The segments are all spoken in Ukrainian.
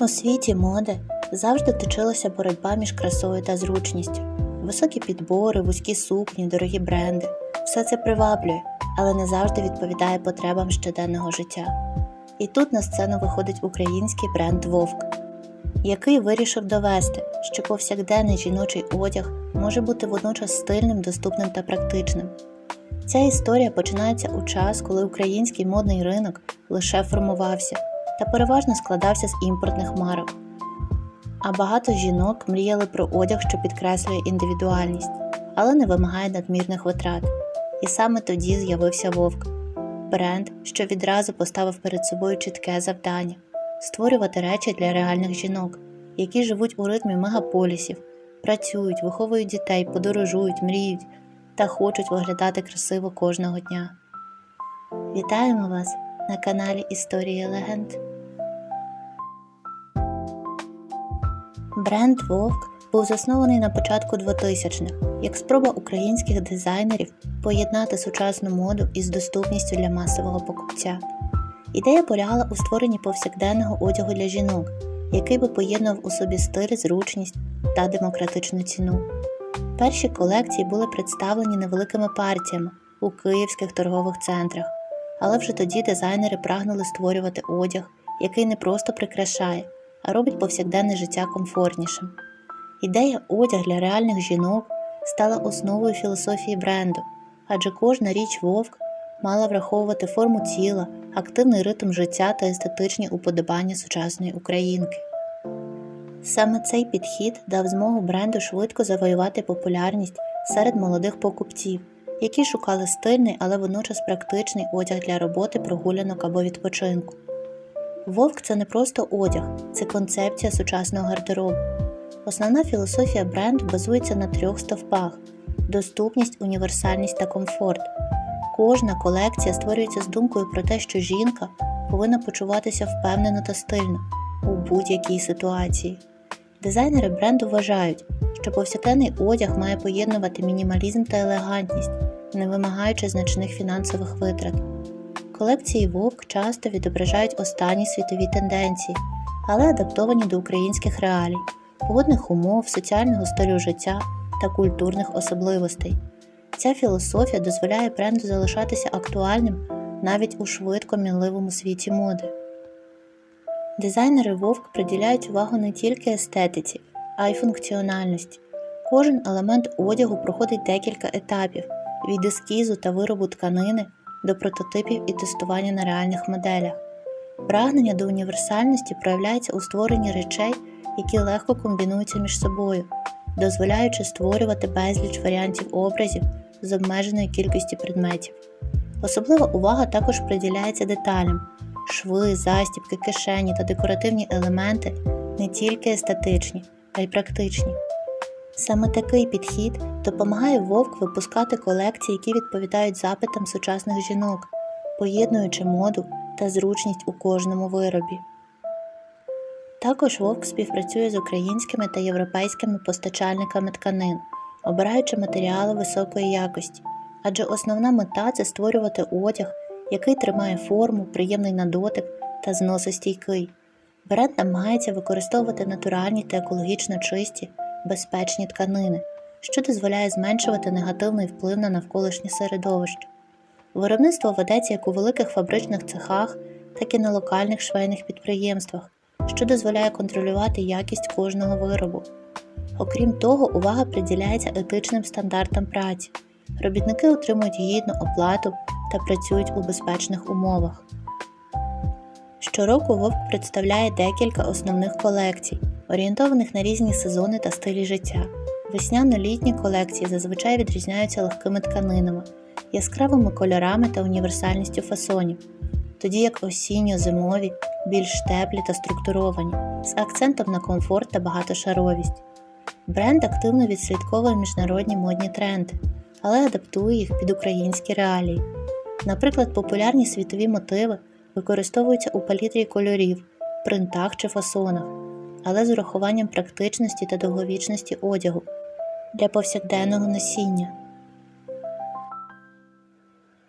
У світі моди завжди точилася боротьба між красою та зручністю. Високі підбори, вузькі сукні, дорогі бренди все це приваблює, але не завжди відповідає потребам щоденного життя. І тут на сцену виходить український бренд Вовк, який вирішив довести, що повсякденний жіночий одяг може бути водночас стильним, доступним та практичним. Ця історія починається у час, коли український модний ринок лише формувався та переважно складався з імпортних марок. А багато жінок мріяли про одяг, що підкреслює індивідуальність, але не вимагає надмірних витрат. І саме тоді з'явився Вовк бренд, що відразу поставив перед собою чітке завдання створювати речі для реальних жінок, які живуть у ритмі мегаполісів, працюють, виховують дітей, подорожують, мріють та хочуть виглядати красиво кожного дня. Вітаємо вас на каналі Історії Легенд. Бренд Вовк був заснований на початку 2000-х як спроба українських дизайнерів поєднати сучасну моду із доступністю для масового покупця. Ідея полягала у створенні повсякденного одягу для жінок, який би поєднував у собі стиль, зручність та демократичну ціну. Перші колекції були представлені невеликими партіями у київських торгових центрах, але вже тоді дизайнери прагнули створювати одяг, який не просто прикрашає, робить повсякденне життя комфортнішим. Ідея одяг для реальних жінок стала основою філософії бренду, адже кожна річ вовк мала враховувати форму тіла, активний ритм життя та естетичні уподобання сучасної українки. Саме цей підхід дав змогу бренду швидко завоювати популярність серед молодих покупців, які шукали стильний, але водночас практичний одяг для роботи, прогулянок або відпочинку. Вовк це не просто одяг, це концепція сучасного гардеробу. Основна філософія бренду базується на трьох стовпах: доступність, універсальність та комфорт. Кожна колекція створюється з думкою про те, що жінка повинна почуватися впевнено та стильно у будь-якій ситуації. Дизайнери бренду вважають, що повсякденний одяг має поєднувати мінімалізм та елегантність, не вимагаючи значних фінансових витрат. Колекції Вовк часто відображають останні світові тенденції, але адаптовані до українських реалій, погодних умов, соціального стилю життя та культурних особливостей. Ця філософія дозволяє бренду залишатися актуальним навіть у швидко мінливому світі моди. Дизайнери Вовк приділяють увагу не тільки естетиці, а й функціональності. Кожен елемент одягу проходить декілька етапів від ескізу та виробу тканини до прототипів і тестування на реальних моделях. Прагнення до універсальності проявляється у створенні речей, які легко комбінуються між собою, дозволяючи створювати безліч варіантів образів з обмеженою кількістю предметів. Особлива увага також приділяється деталям. Шви, застібки, кишені та декоративні елементи не тільки естетичні, а й практичні. Саме такий підхід допомагає вовк випускати колекції, які відповідають запитам сучасних жінок, поєднуючи моду та зручність у кожному виробі. Також вовк співпрацює з українськими та європейськими постачальниками тканин, обираючи матеріали високої якості, адже основна мета це створювати одяг, який тримає форму, приємний на дотик та зносостійкий. Бренд намагається використовувати натуральні та екологічно чисті, безпечні тканини, що дозволяє зменшувати негативний вплив на навколишнє середовище. Виробництво ведеться як у великих фабричних цехах, так і на локальних швейних підприємствах, що дозволяє контролювати якість кожного виробу. Окрім того, увага приділяється етичним стандартам праці. Робітники отримують гідну оплату та працюють у безпечних умовах. Щороку Вовк представляє декілька основних колекцій, орієнтованих на різні сезони та стилі життя. Весняно-літні колекції зазвичай відрізняються легкими тканинами, яскравими кольорами та універсальністю фасонів, тоді як осінньо-зимові більш теплі та структуровані, з акцентом на комфорт та багатошаровість. Бренд активно відслідковує міжнародні модні тренди, але адаптує їх під українські реалії. Наприклад, популярні світові мотиви використовуються у палітрі кольорів, принтах чи фасонах, але з урахуванням практичності та довговічності одягу для повсякденного носіння.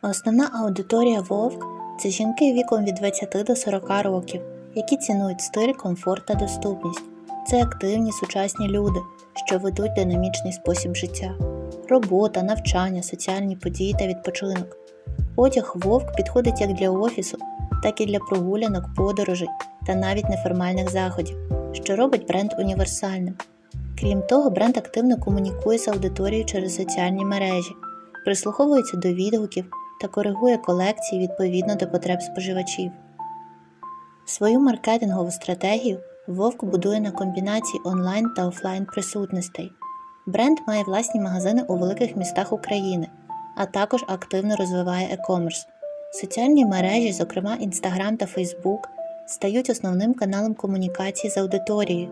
Основна аудиторія Вовк це жінки віком від 20 до 40 років, які цінують стиль, комфорт та доступність. Це активні сучасні люди, що ведуть динамічний спосіб життя, робота, навчання, соціальні події та відпочинок. Одяг вовк підходить як для офісу, так і для прогулянок, подорожей та навіть неформальних заходів, що робить бренд універсальним. Крім того, бренд активно комунікує з аудиторією через соціальні мережі, прислуховується до відгуків та коригує колекції відповідно до потреб споживачів. Свою маркетингову стратегію Вовк будує на комбінації онлайн та офлайн присутностей. Бренд має власні магазини у великих містах України, а також активно розвиває e-commerce. Соціальні мережі, зокрема Instagram та Facebook, стають основним каналом комунікації з аудиторією.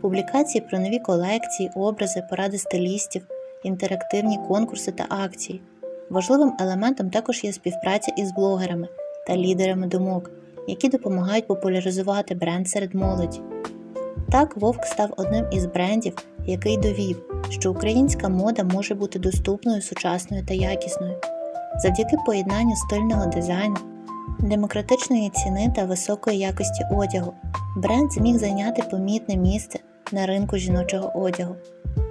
Публікації про нові колекції, образи, поради стилістів, інтерактивні конкурси та акції. Важливим елементом також є співпраця із блогерами та лідерами думок, які допомагають популяризувати бренд серед молоді. Так, Вовк став одним із брендів, який довів, що українська мода може бути доступною, сучасною та якісною. Завдяки поєднанню стильного дизайну, демократичної ціни та високої якості одягу, бренд зміг зайняти помітне місце на ринку жіночого одягу.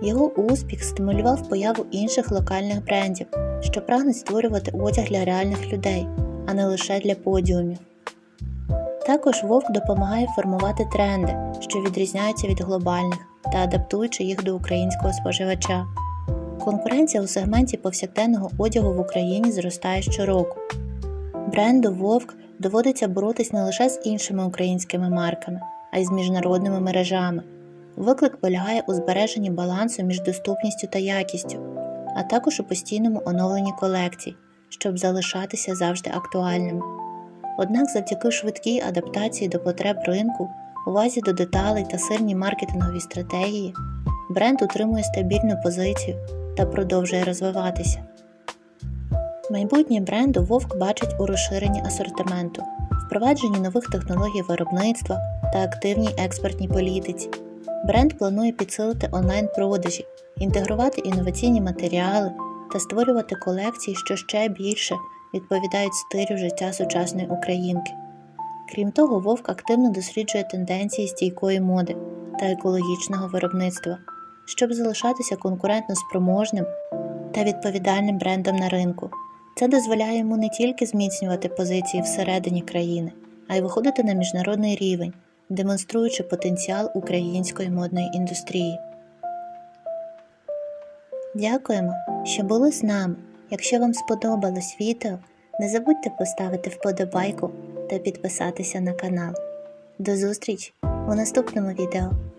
Його успіх стимулював появу інших локальних брендів, що прагнуть створювати одяг для реальних людей, а не лише для подіумів. Також вовк допомагає формувати тренди, що відрізняються від глобальних та адаптуючи їх до українського споживача. Конкуренція у сегменті повсякденного одягу в Україні зростає щороку. Бренду Вовк доводиться боротись не лише з іншими українськими марками, а й з міжнародними мережами. Виклик полягає у збереженні балансу між доступністю та якістю, а також у постійному оновленні колекцій, щоб залишатися завжди актуальними. Однак завдяки швидкій адаптації до потреб ринку, увазі до деталей та сильній маркетинговій стратегії, бренд утримує стабільну позицію та продовжує розвиватися. Майбутнє бренду Вовк бачить у розширенні асортименту, впровадженні нових технологій виробництва та активній експортній політиці. Бренд планує підсилити онлайн-продажі, інтегрувати інноваційні матеріали та створювати колекції, що ще більше відповідають стилю життя сучасної українки. Крім того, Вовк активно досліджує тенденції стійкої моди та екологічного виробництва, щоб залишатися конкурентно спроможним та відповідальним брендом на ринку. Це дозволяє йому не тільки зміцнювати позиції всередині країни, а й виходити на міжнародний рівень, демонструючи потенціал української модної індустрії. Дякуємо, що були з нами. Якщо вам сподобалось відео, не забудьте поставити вподобайку та підписатися на канал. До зустрічі у наступному відео!